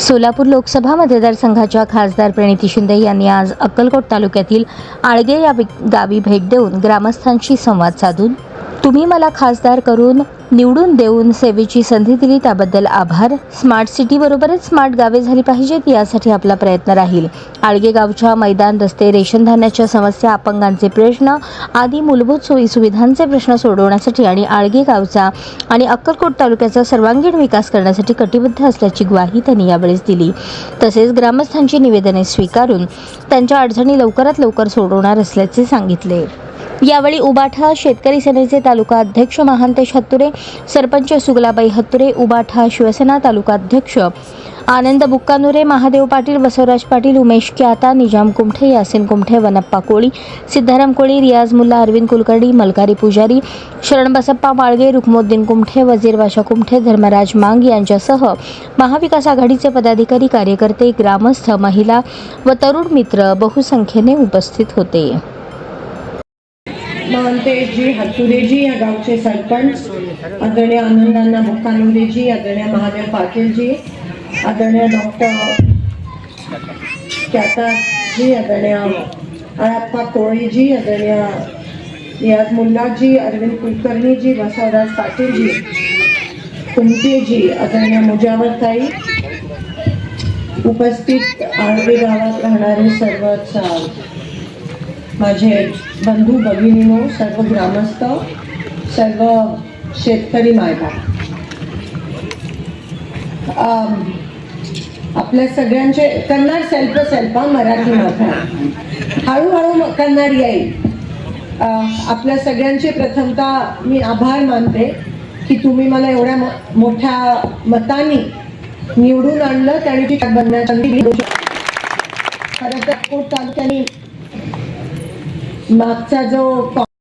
सोलापूर लोकसभा मतदारसंघाच्या खासदार प्रणिती शिंदे यांनी आज अक्कलकोट तालुक्यातील आळगे या गावी भेट देऊन ग्रामस्थांशी संवाद साधून तुम्ही मला खासदार करून निवडून देऊन सेवेची संधी दिली त्याबद्दल आभार. स्मार्ट सिटीबरोबरच स्मार्ट गावे झाली पाहिजेत यासाठी आपला प्रयत्न राहील. आळगे गावच्या मैदान रस्ते रेशन धान्याच्या समस्या अपंगांचे प्रश्न आदी मूलभूत सोयीसुविधांचे प्रश्न सोडवण्यासाठी आणि आळगे गावचा आणि अक्कलकोट तालुक्याचा सर्वांगीण विकास करण्यासाठी कटिबद्ध असल्याची ग्वाही त्यांनी यावेळेस दिली. तसेच ग्रामस्थांची निवेदने स्वीकारून त्यांच्या अडचणी लवकरात लवकर सोडवणार असल्याचे सांगितले. यावेळी उबाठा शेतकरी सेनेचे तालुका अध्यक्ष महांतेश हत्तुरे सरपंच सुगलाबाई हत्तुरे उबाठा शिवसेना तालुका अध्यक्ष आनंद बुक्कानुरे महादेव पाटील बसवराज पाटील उमेश क्याता निजाम कुमठे यासिन कुमठे वनप्पा कोळी सिद्धाराम कोळी रियाज मुल्ला अरविंद कुलकर्णी मलकारी पुजारी शरण बसप्पा माळगे रुक्मोद्दीन कुमठे वजीर बाशा कुमठे धर्मराज मांग यांच्यासह महाविकास आघाडीचे पदाधिकारी कार्यकर्ते ग्रामस्थ महिला व तरुण मित्र बहुसंख्येने उपस्थित होते. महंतेजी हत्तुरेजी या गावचे सरपंच आदरणीय आनंदांना बुक्कानुरेजी आदरणीय महादेव पाटीलजी आदरणीय डॉक्टर क्याताजी आदरणीय अळप्पा कोळीजी आदरणीय नियाज मुल्लाजी अरविंद कुलकर्णीजी बसवराज पाटीलजी कुंटेजी आदरणीय मुजावरताई उपस्थित आळवी गावात राहणारे सर्वच माझे बंधू भगिनीनो सर्व ग्रामस्थ सर्व शेतकरी मायबाप आपल्या सगळ्यांचे कन्नड सेल्फ सेल्फ हा मराठी मात्र हळूहळू म- कन्नड येईल. आपल्या सगळ्यांचे प्रथमतः मी आभार मानते की तुम्ही मला एवढ्या मोठ्या मतानी निवडून आणलं त्याने ती बनण्यासाठी खरं तर कोट तालुक्याने 抹茶城